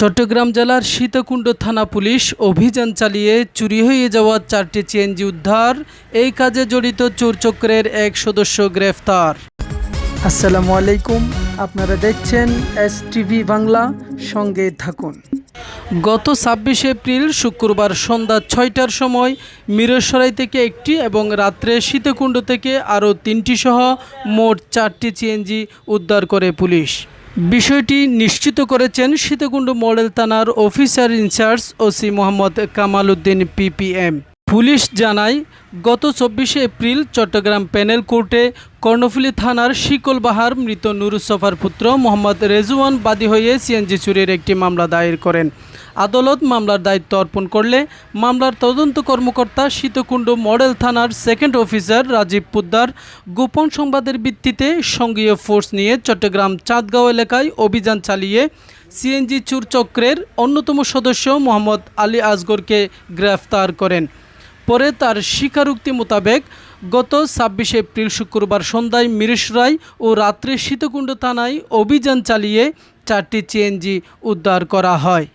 চট্টগ্রাম জেলার সীতাকুণ্ড থানা পুলিশ অভিযান চালিয়ে চুরি হয়ে যাওয়া চারটি সিএনজি উদ্ধার। এই কাজে জড়িত চোরচক্রের এক সদস্য গ্রেফতার। আসসালামু আলাইকুম। আপনারা দেখছেন এস টিভি বাংলা। সঙ্গে থাকুন। গত ছাব্বিশে এপ্রিল শুক্রবার সন্ধ্যা ছয়টার সময় মিরসরাই থেকে একটি এবং রাত্রে সীতাকুণ্ড থেকে আরও তিনটি সহ মোট চারটি সিএনজি উদ্ধার করে পুলিশ। বিষয়টি নিশ্চিত করেছেন সীতাকুণ্ড মডেল থানার officer in charge OC Mohammad Kamal Uddin PPM police জানায়, গত চব্বিশে এপ্রিল চট্টগ্রাম প্যানেল কোর্টে কর্ণফুলী থানার শিকলবাহার মৃত নুরুসফার পুত্র মোহাম্মদ রেজওয়ান বাদী হয়ে সিএনজি চুরির একটি মামলা দায়ের করেন। আদালত মামলার দায়িত্ব অর্পণ করলে মামলার তদন্ত কর্মকর্তা সীতকুণ্ড মডেল থানার সেকেন্ড অফিসার রাজীব পুদ্দার গোপন সংবাদের ভিত্তিতে সঙ্গীয় ফোর্স নিয়ে চট্টগ্রাম চাঁদগাঁও এলাকায় অভিযান চালিয়ে সিএনজি চুর চক্রের অন্যতম সদস্য মোহাম্মদ আলী আসগরকে গ্রেফতার করেন। পরে তার স্বীকারোক্তি মোতাবেক গত ছাব্বিশে এপ্রিল শুক্রবার সন্ধ্যায় মিরিশরাই ও রাত্রে সীতকুণ্ড থানায় অভিযান চালিয়ে চারটি সিএনজি উদ্ধার করা হয়।